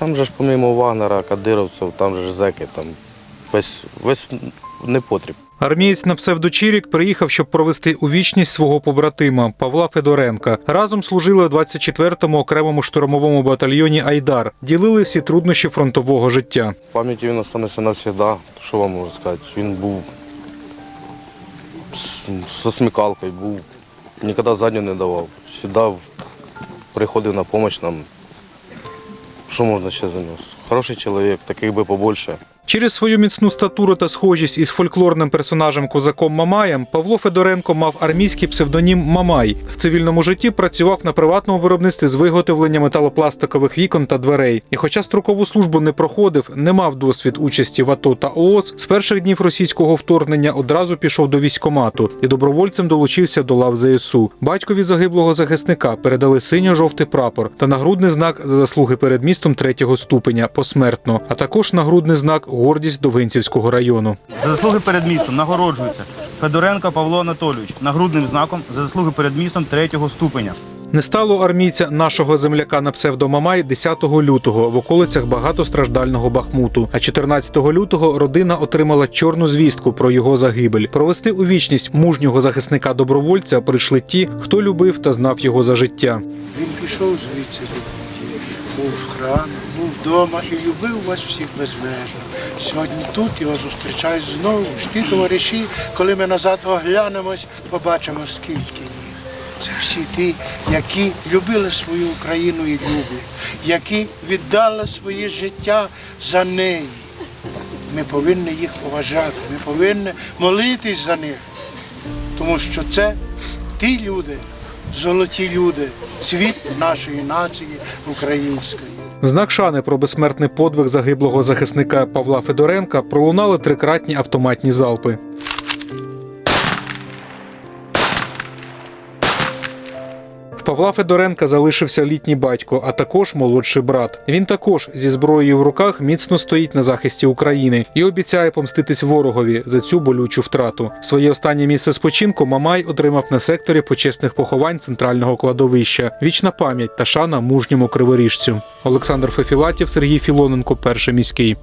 Там же ж помимо Вагнера, кадировців, там же ж зеки, там весь, весь непотріб. Армієць на псевдочірік приїхав, щоб провести у вічність свого побратима Павла Федоренка. Разом служили у 24-му окремому штурмовому батальйоні Айдар, ділили всі труднощі фронтового життя. В пам'яті він останеться навсегда. Що вам можу сказати? Він був з, зі смікалкою, був, ніколи задню не давав. Завжди приходив на допомогу нам. Що можна ще за нього? Хороший чоловік, таких би побольше. Через свою міцну статуру та схожість із фольклорним персонажем козаком Мамаєм Павло Федоренко мав армійський псевдонім Мамай. В цивільному житті працював на приватному виробництві з виготовлення металопластикових вікон та дверей. І, хоча строкову службу не проходив, не мав досвід участі в АТО та ООС, з перших днів російського вторгнення одразу пішов до військкомату і добровольцем долучився до лав ЗСУ. Батькові загиблого захисника передали синьо-жовтий прапор та нагрудний знак за заслуги перед містом третього ступеня посмертно, а також нагрудний знак гордість Довинцівського району. За заслуги перед містом нагороджується Федоренко Павло Анатолійович нагрудним знаком за заслуги перед містом третього ступеня. Не стало армійця нашого земляка на псевдомамай 10 лютого в околицях багатостраждального Бахмуту. А 14 лютого родина отримала чорну звістку про його загибель. Провести у вічність мужнього захисника добровольця прийшли ті, хто любив та знав його за життя. Він пішов звідси, був в храмі, був вдома і любив вас всіх безмежно. Сьогодні тут його зустрічають знову. ж Ті товариші, коли ми назад оглянемось, побачимо скільки їх. Це всі ті, які любили свою Україну і люблять, які віддали своє життя за неї. Ми повинні їх поважати, ми повинні молитись за них, тому що це ті люди, золоті люди, світ нашої нації української. В знак шани про безсмертний подвиг загиблого захисника Павла Федоренка пролунали трикратні автоматні залпи. В Павла Федоренка залишився літній батько, а також молодший брат. Він також зі зброєю в руках міцно стоїть на захисті України і обіцяє помститись ворогові за цю болючу втрату. Своє останнє місце спочинку Мамай отримав на секторі почесних поховань центрального кладовища. Вічна пам'ять та шана мужньому криворіжцю. Олександр Фефілатів, Сергій Філоненко, перший міський.